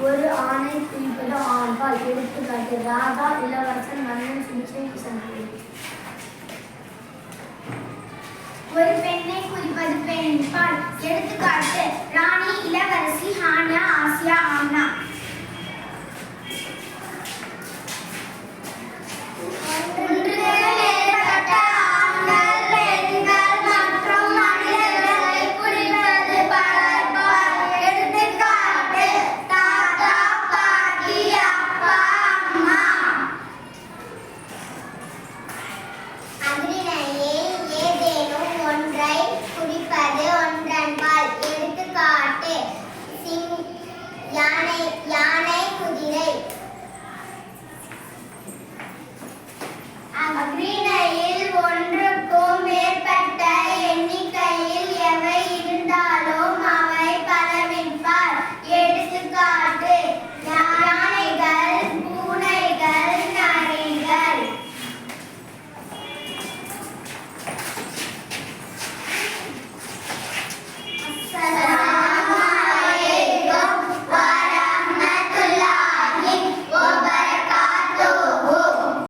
ஒரு ஆணை குறிப்பது ஆண்பால் எடுத்துக்காட்டு ராதா இளவரசன் மன்னன் சிகிச்சை சந்தை. ஒரு பெண்ணை குறிப்பது பெண்பால். எடுத்துக்காட்டு